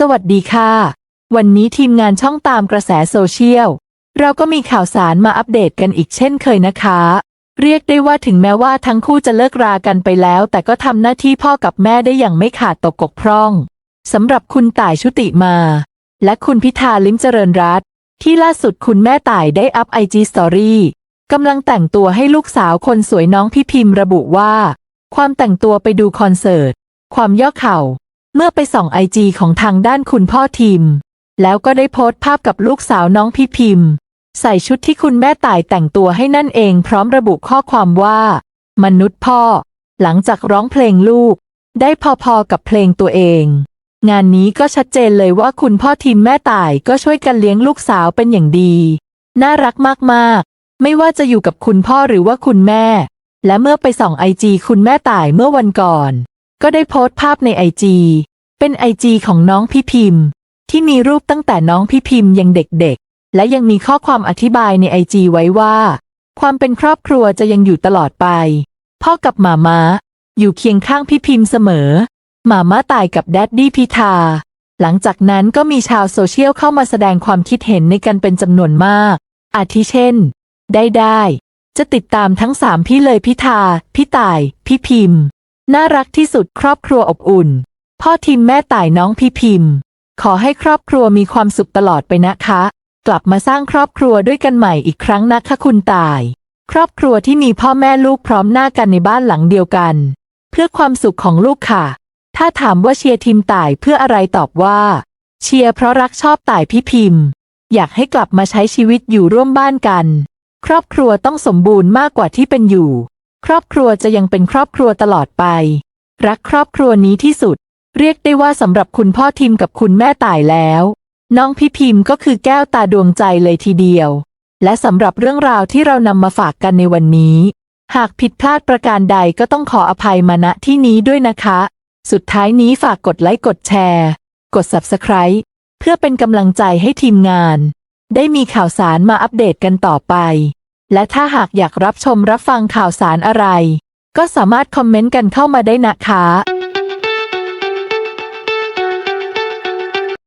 สวัสดีค่ะ วันนี้ทีมงานช่องตามกระแสโซเชียล เราก็มีข่าวสารมาอัปเดตกันอีกเช่นเคยนะคะ เรียกได้ว่าถึงแม้ว่าทั้งคู่จะเลิกรากันไปแล้ว แต่ก็ทำหน้าที่พ่อกับแม่ได้อย่างไม่ขาดตกกพร่องสำหรับคุณต่ายชุติมา และคุณพิธาลิมเจริญรัตที่ล่าสุดคุณแม่ต่ายได้อัพไอจีสตอรี่กำลังแต่งตัวให้ลูกสาวคนสวยน้องพี่พิมพ์ระบุว่า ความแต่งตัวไปดูคอนเสิร์ต ความย่อเข่า เมื่อไปส่องไอจีของทางด้านคุณพ่อทิมแล้วก็ได้โพสต์ภาพกับลูกสาวน้องพี่พิมพ์ ใส่ชุดที่คุณแม่ต่ายแต่งตัวให้นั่นเองพร้อมระบุข้อความว่า มนุษย์พ่อ หลังจากร้องเพลงลูก ได้พอๆกับเพลงตัวเอง งานนี้ก็ชัดเจนเลยว่าคุณพ่อทีมแม่ต่ายก็ช่วยกันเลี้ยงลูกสาวเป็นอย่างดี น่ารักมากๆ ไม่ว่าจะอยู่กับคุณพ่อหรือว่าคุณแม่ และเมื่อไปส่องไอจีคุณแม่ต่ายเมื่อวันก่อน ก็ได้โพสต์ภาพในไอจีเป็นไอจีของน้องพี่พิมพ์ ที่มีรูปตั้งแต่น้องพี่พิมพ์ยังเด็กๆ และยังมีข้อความอธิบายในไอจีไว้ว่า ความเป็นครอบครัวจะยังอยู่ตลอดไป พ่อกับหมาม้า อยู่เคียงข้างพี่พิมพ์เสมอ หมาม้าตายกับแดดดี้พิธา หลังจากนั้นก็มีชาวโซเชียลเข้ามาแสดงความคิดเห็นในกันเป็นจำนวนมาก อาทิเช่น ได้ได้จะติดตามทั้งสามพี่เลยพิธา พี่ต่าย พี่พิมพ์ น่ารักที่สุดครอบครัวอบอุ่น พ่อทิมแม่ต่ายน้องพี่พิมพ์ ขอให้ครอบครัวมีความสุขตลอดไปนะคะ กลับมาสร้างครอบครัวด้วยกันใหม่อีกครั้งนะคะคุณตาย ครอบครัวที่มีพ่อแม่ลูกพร้อมหน้ากันในบ้านหลังเดียวกัน เพื่อความสุขของลูกค่ะ ถ้าถามว่าเชียร์ทีมต่ายเพื่ออะไรตอบว่า เชียร์เพราะรักชอบต่ายพี่พิมพ์ อยากให้กลับมาใช้ชีวิตอยู่ร่วมบ้านกัน ครอบครัวต้องสมบูรณ์มากกว่าที่เป็นอยู่ ครอบครัวจะยังเป็นครอบครัวตลอดไป รักครอบครัวนี้ที่สุด เรียกได้ว่าสำหรับคุณพ่อทิมกับคุณแม่ตายแล้ว น้องพี่พิมพ์ก็คือแก้วตาดวงใจเลยทีเดียว และสำหรับเรื่องราวที่เรานำมาฝากกันในวันนี้ หากผิดพลาดประการใดก็ต้องขออภัยมาณที่นี้ด้วยนะคะ สุดท้ายนี้ฝากกดไลค์กดแชร์ กด Subscribe เพื่อเป็นกำลังใจให้ทีมงาน ได้มีข่าวสารมาอัปเดตกันต่อไป และถ้าหากอยากรับชมรับฟังข่าวสารอะไร ก็สามารถคอมเมนต์กันเข้ามาได้นะคะ